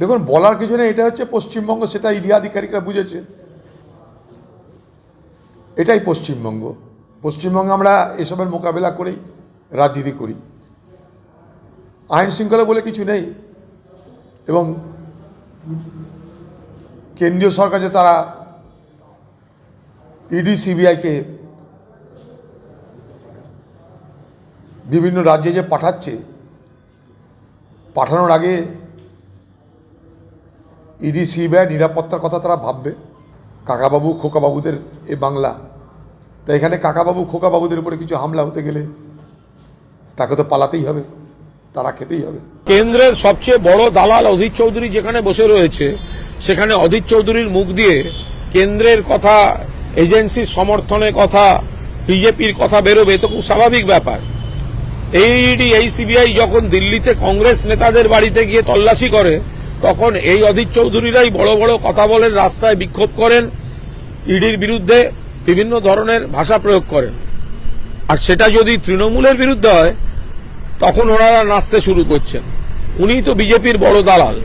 দেখুন, বলার কিছু নেই, এটা হচ্ছে পশ্চিমবঙ্গ, সেটা ইডি আধিকারিকরা বুঝেছে। এটাই পশ্চিমবঙ্গ। পশ্চিমবঙ্গে আমরা এসবের মোকাবেলা করেই রাজনীতি করি। আইন শৃঙ্খলা বলে কিছু নেই। এবং কেন্দ্রীয় সরকার যে তারা ইডি সিবিআইকে বিভিন্ন রাজ্যে যে পাঠাচ্ছে, পাঠানোর আগে ইডি, সিবিআই নিরাপত্তার কথা তারা ভাববে। কাকাবাবু, খোকাবাবুদের এ বাংলা। তাই এখানে কাকাবাবু, খোকাবাবুদের উপরে কিছু হামলা হতে গেলে তাকে তো পালাতেই হবে, তারা খেতেই হবে। কেন্দ্রের সবচেয়ে বড় দালাল অধীর চৌধুরী যেখানে বসে রয়েছে, সেখানে অধীর চৌধুরীর মুখ দিয়ে কেন্দ্রের কথা, এজেন্সির সমর্থনের কথা, বিজেপির কথা বেরোবে তো খুব স্বাভাবিক ব্যাপার। এই ইডি, এই সিবিআই যখন দিল্লিতে কংগ্রেস নেতাদের বাড়িতে গিয়ে তল্লাশি করে তখন এই অধীর চৌধুরীরাই বড় বড় কথা বলেন, রাস্তায় বিক্ষোভ করেন, ইডির বিরুদ্ধে বিভিন্ন ধরনের ভাষা প্রয়োগ করেন। আর সেটা যদি তৃণমূলের বিরুদ্ধে হয়, তখন ওনারা নাচতে শুরু করছেন। উনি তো বিজেপির বড় দালাল।